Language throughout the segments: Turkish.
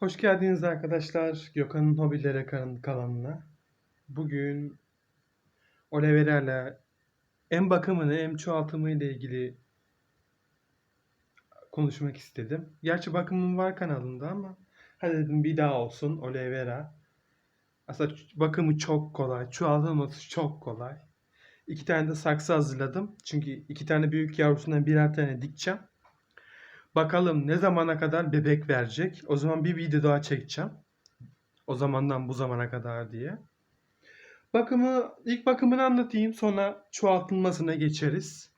Hoş geldiniz arkadaşlar Gökhan'ın Hobilere kan- kanalına. Bugün Olivera'yla hem bakımını hem çoğaltımı ile ilgili konuşmak istedim. Gerçi bakımım var kanalında ama hadi dedim bir daha olsun Olivera. Aslında bakımı çok kolay, çoğaltılması çok kolay. İki tane de saksı hazırladım. Çünkü iki tane büyük yavrusundan birer tane dikeceğim. Bakalım ne zamana kadar bebek verecek. O zaman bir video daha çekeceğim. O zamandan bu zamana kadar diye. Bakımı ilk bakımını anlatayım sonra çoğaltılmasına geçeriz.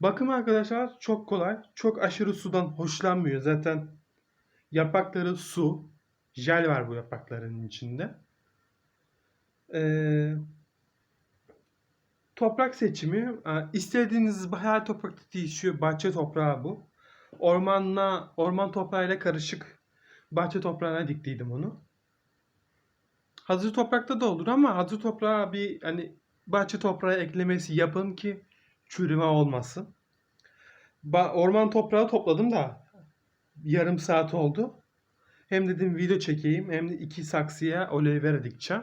Bakım arkadaşlar çok kolay. Çok aşırı sudan hoşlanmıyor. Zaten yaprakları su. Jel var bu yaprakların içinde. Ee, toprak seçimi. istediğiniz her toprakta değişiyor. Bahçe toprağı bu. Ormanla, orman toprağıyla karışık bahçe toprağına diktiydim onu. Hazır toprakta da olur ama hazır toprağa bir hani bahçe toprağı eklemesi yapın ki çürüme olmasın. Ba- orman toprağı topladım da yarım saat oldu. Hem dedim video çekeyim hem de iki saksıya aloe vera dikeceğim.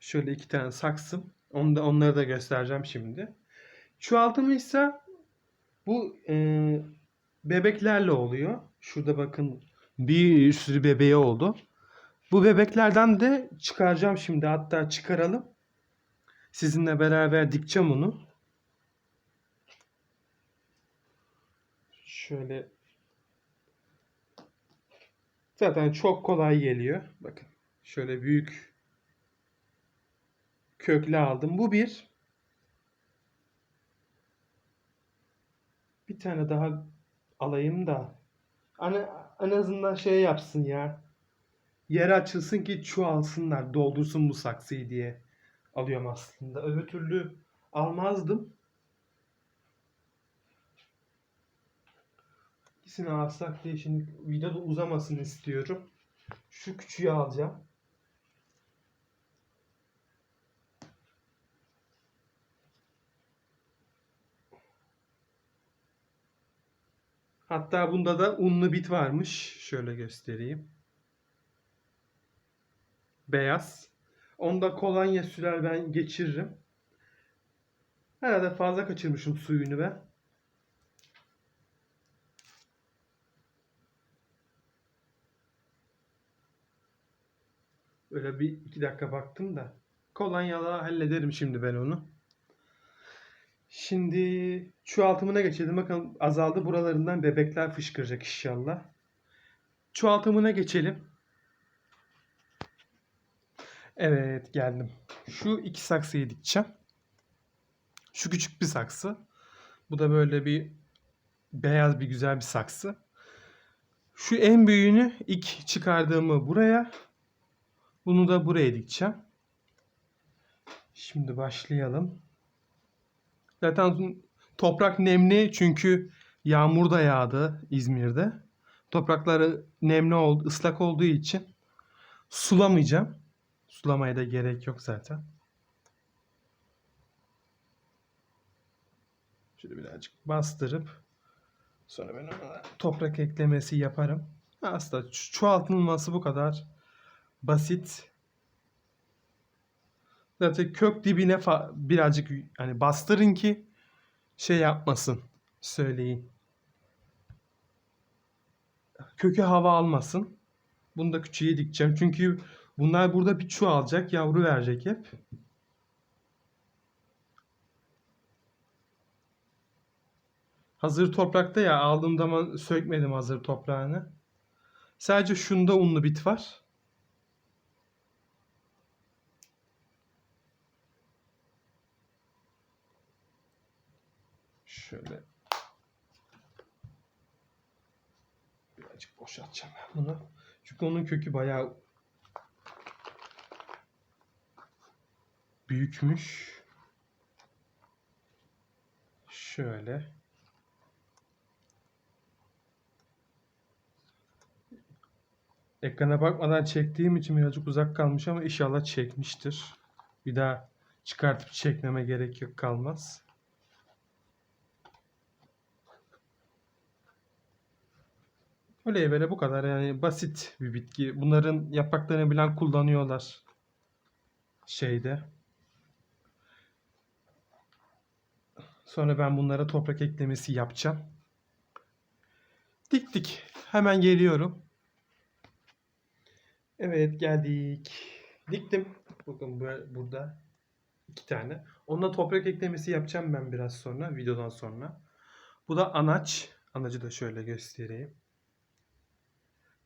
Şöyle iki tane saksım. Onu da, onları da göstereceğim şimdi. Çoğaltımı ise bu e, bebeklerle oluyor. Şurada bakın bir sürü bebeği oldu. Bu bebeklerden de çıkaracağım şimdi. Hatta çıkaralım. Sizinle beraber dikeceğim onu. Şöyle zaten çok kolay geliyor. Bakın şöyle büyük köklü aldım. Bu bir. Bir tane daha alayım da. Hani en azından şey yapsın ya. Yer açılsın ki çoğalsınlar, doldursun bu saksıyı diye alıyorum aslında. Öbür türlü almazdım. İkisini alsak diye şimdi videoda uzamasın istiyorum. Şu küçüğü alacağım. Hatta bunda da unlu bit varmış. Şöyle göstereyim. Beyaz. Onda kolonya sürer ben geçiririm. Herhalde fazla kaçırmışım suyunu ben. Öyle bir iki dakika baktım da. Kolonyala hallederim şimdi ben onu. Şimdi çoğaltımına geçelim. Bakın azaldı. Buralarından bebekler fışkıracak inşallah. Çoğaltımına geçelim. Evet geldim. Şu iki saksıyı dikeceğim. Şu küçük bir saksı. Bu da böyle bir beyaz bir güzel bir saksı. Şu en büyüğünü ilk çıkardığımı buraya. Bunu da buraya dikeceğim. Şimdi başlayalım. Zaten toprak nemli çünkü yağmur da yağdı İzmir'de. Toprakları nemli oldu, ıslak olduğu için sulamayacağım. Sulamaya da gerek yok zaten. Şöyle birazcık bastırıp sonra ben toprak eklemesi yaparım. Aslında çoğaltılması bu kadar basit. Zaten kök dibine birazcık hani bastırın ki şey yapmasın. Söyleyeyim. Kökü hava almasın. Bunu da küçüğe dikeceğim. Çünkü bunlar burada bir çoğalacak. Yavru verecek hep. Hazır toprakta ya aldığım zaman sökmedim hazır toprağını. Sadece şunda unlu bit var. Şöyle birazcık boşaltacağım ben bunu. Çünkü onun kökü bayağı büyükmüş. Şöyle. Ekrana bakmadan çektiğim için birazcık uzak kalmış ama inşallah çekmiştir. Bir daha çıkartıp çekmeme gerek yok kalmaz. Aloe vera bu kadar yani basit bir bitki. Bunların yapraklarını bilen kullanıyorlar. Şeyde. Sonra ben bunlara toprak eklemesi yapacağım. Diktik. Hemen geliyorum. Evet geldik. Diktim. Bakın bu- burada iki tane. Onunla toprak eklemesi yapacağım ben biraz sonra. Videodan sonra. Bu da anaç. Anacı da şöyle göstereyim.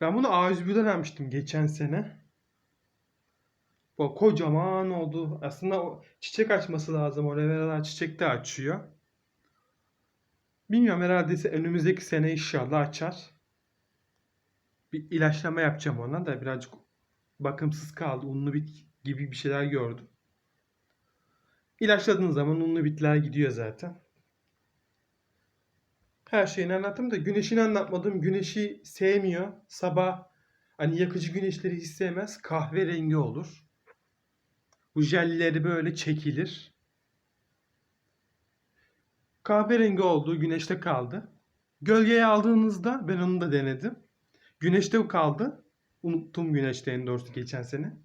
Ben bunu A101'den almıştım geçen sene. Bu kocaman oldu. Aslında o çiçek açması lazım. O reveralar çiçek de açıyor. Bilmiyorum herhalde ise önümüzdeki sene inşallah açar. Bir ilaçlama yapacağım ona da birazcık bakımsız kaldı. Unlu bit gibi bir şeyler gördüm. İlaçladığın zaman unlu bitler gidiyor zaten. Her şeyini anlattım da güneşini anlatmadım. Güneşi sevmiyor. Sabah hani yakıcı güneşleri hiç sevmez. Kahverengi olur. Bu jelleri böyle çekilir. Kahverengi olduğu güneşte kaldı. Gölgeye aldığınızda ben onu da denedim. Güneşte kaldı. Unuttum güneşte en doğrusu geçen sene.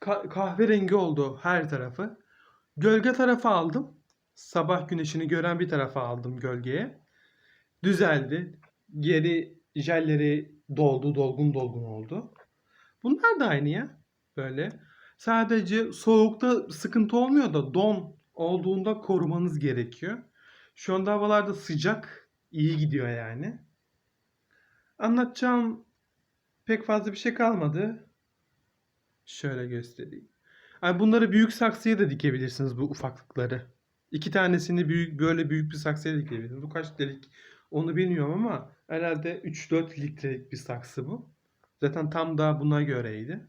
Ka- kahverengi oldu her tarafı. Gölge tarafı aldım. Sabah güneşini gören bir tarafa aldım gölgeye. Düzeldi. Geri jelleri doldu, dolgun dolgun oldu. Bunlar da aynı ya. Böyle. Sadece soğukta sıkıntı olmuyor da don olduğunda korumanız gerekiyor. Şu anda havalarda sıcak. iyi gidiyor yani. Anlatacağım pek fazla bir şey kalmadı. Şöyle göstereyim. Yani bunları büyük saksıya da dikebilirsiniz bu ufaklıkları. İki tanesini büyük böyle büyük bir saksıya dikebilirsiniz. Bu kaç litrelik onu bilmiyorum ama herhalde 3-4 litrelik bir saksı bu. Zaten tam da buna göreydi.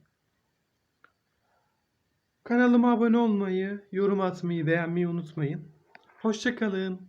Kanalıma abone olmayı, yorum atmayı, beğenmeyi unutmayın. Hoşçakalın.